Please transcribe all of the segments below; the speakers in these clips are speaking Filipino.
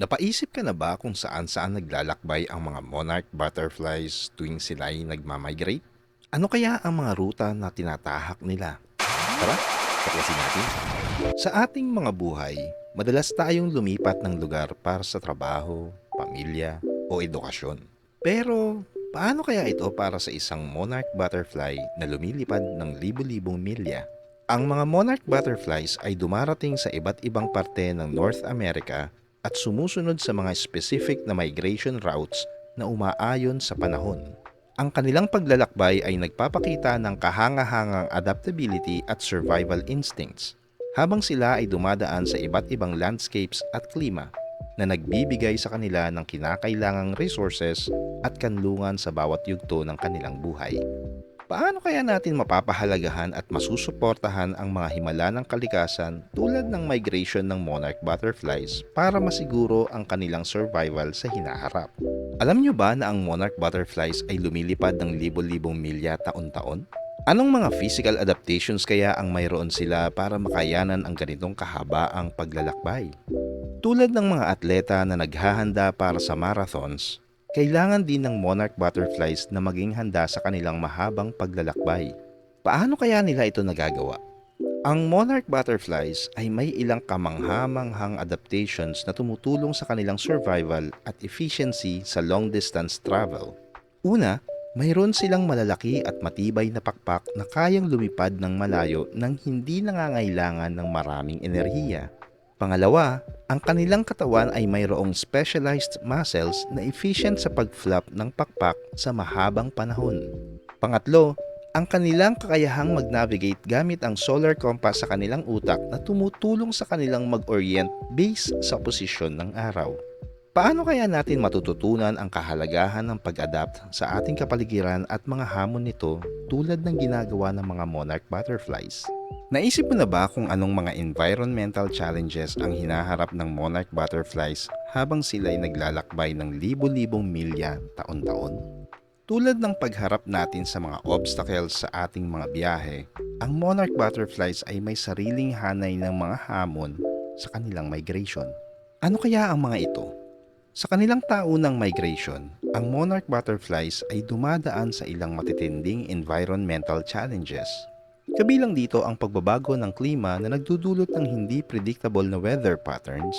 Napaisip ka na ba kung saan-saan naglalakbay ang mga monarch butterflies tuwing sila ay nagmamigrate? Ano kaya ang mga ruta na tinatahak nila? Tara, tuklasin natin. Sa ating mga buhay, madalas tayong lumipat ng lugar para sa trabaho, pamilya, o edukasyon. Pero, paano kaya ito para sa isang monarch butterfly na lumilipad ng libu-libong milya? Ang mga monarch butterflies ay dumarating sa iba't ibang parte ng North America at sumusunod sa mga specific na migration routes na umaayon sa panahon. Ang kanilang paglalakbay ay nagpapakita ng kahangahangang adaptability at survival instincts habang sila ay dumadaan sa iba't ibang landscapes at klima na nagbibigay sa kanila ng kinakailangang resources at kanlungan sa bawat yugto ng kanilang buhay. Paano kaya natin mapapahalagahan at masusuportahan ang mga himala ng kalikasan tulad ng migration ng monarch butterflies para masiguro ang kanilang survival sa hinaharap? Alam nyo ba na ang monarch butterflies ay lumilipad ng libo-libong milya taon-taon? Anong mga physical adaptations kaya ang mayroon sila para makayanan ang ganitong kahabaang paglalakbay? Tulad ng mga atleta na naghahanda para sa marathons, kailangan din ng monarch butterflies na maging handa sa kanilang mahabang paglalakbay. Paano kaya nila ito nagagawa? Ang monarch butterflies ay may ilang kamanghamanghang adaptations na tumutulong sa kanilang survival at efficiency sa long distance travel. Una, mayroon silang malalaki at matibay na pakpak na kayang lumipad ng malayo nang hindi nangangailangan ng maraming enerhiya. Pangalawa, ang kanilang katawan ay mayroong specialized muscles na efficient sa pag-flap ng pakpak sa mahabang panahon. Pangatlo, ang kanilang kakayahang mag-navigate gamit ang solar compass sa kanilang utak na tumutulong sa kanilang mag-orient based sa posisyon ng araw. Paano kaya natin matututunan ang kahalagahan ng pag-adapt sa ating kapaligiran at mga hamon nito tulad ng ginagawa ng mga monarch butterflies? Naisip mo na ba kung anong mga environmental challenges ang hinaharap ng monarch butterflies habang sila'y naglalakbay ng libo-libong milya taon-taon? Tulad ng pagharap natin sa mga obstacles sa ating mga biyahe, ang monarch butterflies ay may sariling hanay ng mga hamon sa kanilang migration. Ano kaya ang mga ito? Sa kanilang taunang migration, ang monarch butterflies ay dumadaan sa ilang matitinding environmental challenges. Kabilang dito ang pagbabago ng klima na nagdudulot ng hindi predictable na weather patterns,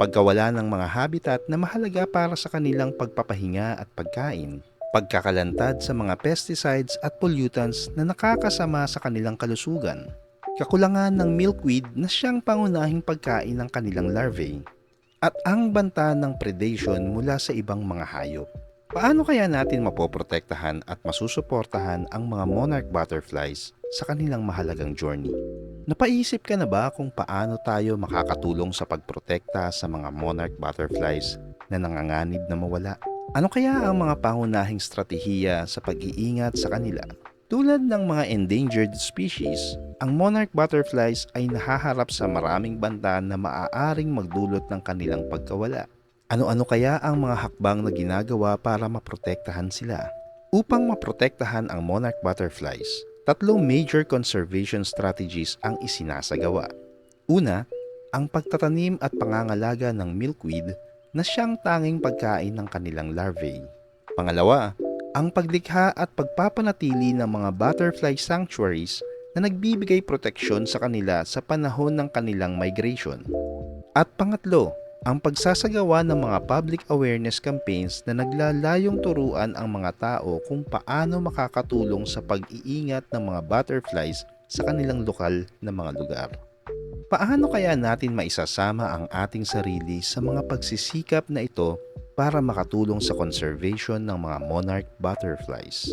pagkawala ng mga habitat na mahalaga para sa kanilang pagpapahinga at pagkain, pagkakalantad sa mga pesticides at pollutants na nakakasama sa kanilang kalusugan, kakulangan ng milkweed na siyang pangunahing pagkain ng kanilang larvae, at ang banta ng predation mula sa ibang mga hayop. Paano kaya natin mapoprotektahan at masusuportahan ang mga monarch butterflies sa kanilang mahalagang journey? Napaisip ka na ba kung paano tayo makakatulong sa pagprotekta sa mga monarch butterflies na nanganganib na mawala? Ano kaya ang mga pangunahing strategiya sa pag-iingat sa kanila? Tulad ng mga endangered species, ang monarch butterflies ay nahaharap sa maraming banta na maaaring magdulot ng kanilang pagkawala. Ano-ano kaya ang mga hakbang na ginagawa para maprotektahan sila? Upang maprotektahan ang monarch butterflies, tatlong major conservation strategies ang isinasagawa. Una, ang pagtatanim at pangangalaga ng milkweed na siyang tanging pagkain ng kanilang larvae. Pangalawa, ang paglikha at pagpapanatili ng mga butterfly sanctuaries na nagbibigay proteksyon sa kanila sa panahon ng kanilang migration. At pangatlo, ang pagsasagawa ng mga public awareness campaigns na naglalayong turuan ang mga tao kung paano makakatulong sa pag-iingat ng mga butterflies sa kanilang lokal na mga lugar. Paano kaya natin maisasama ang ating sarili sa mga pagsisikap na ito para makatulong sa conservation ng mga monarch butterflies?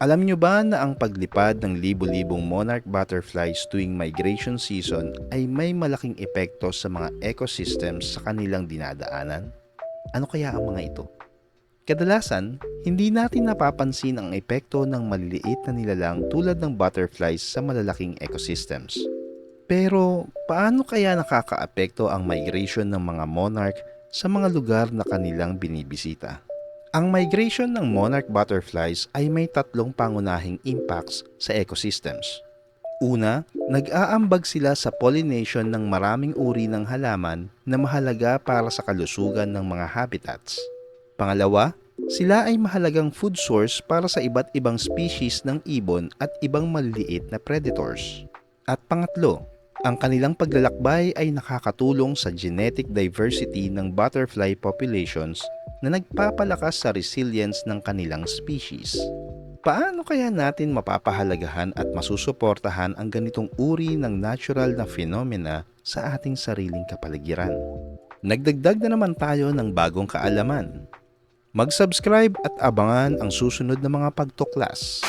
Alam nyo ba na ang paglipad ng libu-libong monarch butterflies tuwing migration season ay may malaking epekto sa mga ecosystems sa kanilang dinadaanan? Ano kaya ang mga ito? Kadalasan, hindi natin napapansin ang epekto ng maliliit na nilalang tulad ng butterflies sa malalaking ecosystems. Pero paano kaya nakakaapekto ang migration ng mga monarch sa mga lugar na kanilang binibisita? Ang migration ng monarch butterflies ay may tatlong pangunahing impacts sa ecosystems. Una, nag-aambag sila sa pollination ng maraming uri ng halaman na mahalaga para sa kalusugan ng mga habitats. Pangalawa, sila ay mahalagang food source para sa iba't ibang species ng ibon at ibang maliliit na predators. At pangatlo, ang kanilang paglalakbay ay nakakatulong sa genetic diversity ng butterfly populations na nagpapalakas sa resilience ng kanilang species. Paano kaya natin mapapahalagahan at masusuportahan ang ganitong uri ng natural na phenomena sa ating sariling kapaligiran? Nagdagdag na naman tayo ng bagong kaalaman. Mag-subscribe at abangan ang susunod na mga pagtuklas.